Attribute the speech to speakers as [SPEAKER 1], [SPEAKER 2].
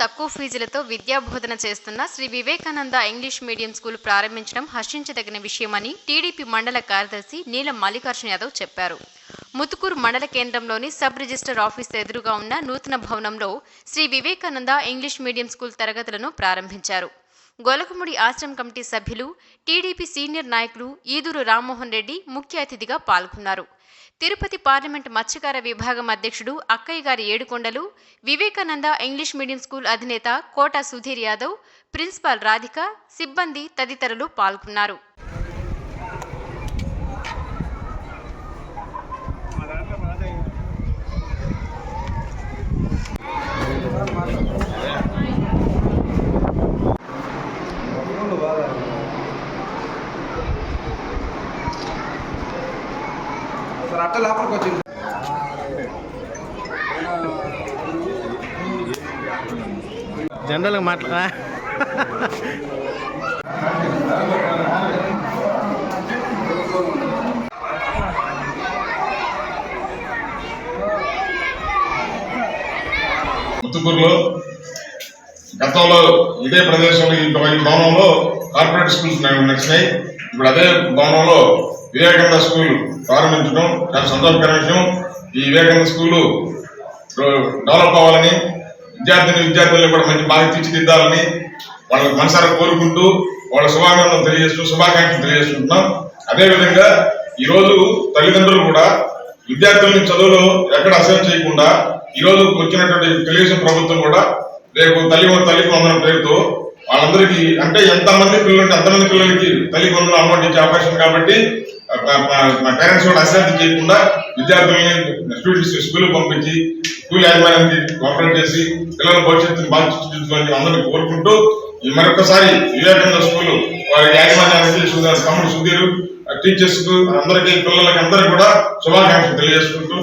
[SPEAKER 1] తక్కువ ఫీజులతో విద్యాబోధన చేస్తున్న Sri Vivekananda English medium school ప్రారంభించడం హర్షించదగిన విషయమని టీడీపీ మండల కార్యదర్శి నీలం మల్లికార్జున యాదవ్ చెప్పారు. ముతుకూరు మండల కేంద్రంలోని సబ్ రిజిస్టర్ ఆఫీస్ ఎదురుగా ఉన్న నూతన భవనంలో Sri Vivekananda English medium school తరగతులను ప్రారంభించారు. గొలకముడి ఆశ్రమ కమిటీ సభ్యులు టీడీపీ సీనియర్ నాయకులు ఈదూరు రామ్మోహన్ రెడ్డి ముఖ్య అతిథిగా పాల్గొన్నారు. తిరుపతి పార్లమెంట్ మత్స్యకార విభాగం అధ్యక్షుడు అక్కయ్య గారి Edukondalu Vivekananda English medium school అధినేత కోట సుధీర్ యాదవ్ ప్రిన్సిపాల్ రాధిక సిబ్బంది తదితరులు పాల్గొన్నారు.
[SPEAKER 2] సార్ అట్ట లోపలికి వచ్చింది
[SPEAKER 3] జనరల్గా మాట్లా
[SPEAKER 4] ముత్తుకూరులో గతంలో ఇదే ప్రదేశంలో ఈ ఈ భవనంలో కార్పొరేట్ స్కూల్స్ న- ఇప్పుడు అదే భవనంలో వివేకానంద స్కూల్ ప్రారంభించడం చాలా సంతోషకరమైన విషయం ఈ వివేకానంద స్కూలు డెవలప్ అవ్వాలని విద్యార్థిని విద్యార్థులను కూడా మంచి బాగా తీర్చిదిద్దాలని వాళ్ళకి మనసారా కోరుకుంటూ వాళ్ళ శుభాకాంక్షలు తెలియజేస్తూ శుభాకాంక్షలు తెలియజేసుకుంటున్నాం. అదేవిధంగా ఈ రోజు తల్లిదండ్రులు కూడా విద్యార్థుల్ని చదువులో ఎక్కడ అసహ్యం చేయకుండా ఈ రోజు వచ్చినటువంటి తెలుగుదేశం ప్రభుత్వం కూడా రేపు తల్లి తల్లి వందనం పేరుతో వాళ్ళందరికీ అంటే ఎంతమంది పిల్లలకి ఉంటే అంతమంది పిల్లలకి తల్లి వందనం అలవాటు ఇచ్చే అవకాశం కాబట్టి మా పేరెంట్స్ కూడా అశ్రద్ధ చేయకుండా విద్యార్థులని స్టూడెంట్స్ స్కూల్ పంపించి స్కూల్ యాజమాన్యానికి కోఆపరేట్ చేసి పిల్లల భవిష్యత్తుని బాగా తీర్చిదిద్దుకోవాలని అందరినీ కోరుకుంటూ ఈ మరొకసారి వివేకానంద స్కూల్ వారి యాజమాన్యానికి తమ్ముడు సుధీర్ టీచర్స్ అందరికీ పిల్లలకి అందరికీ కూడా శుభాకాంక్షలు తెలియజేసుకుంటూ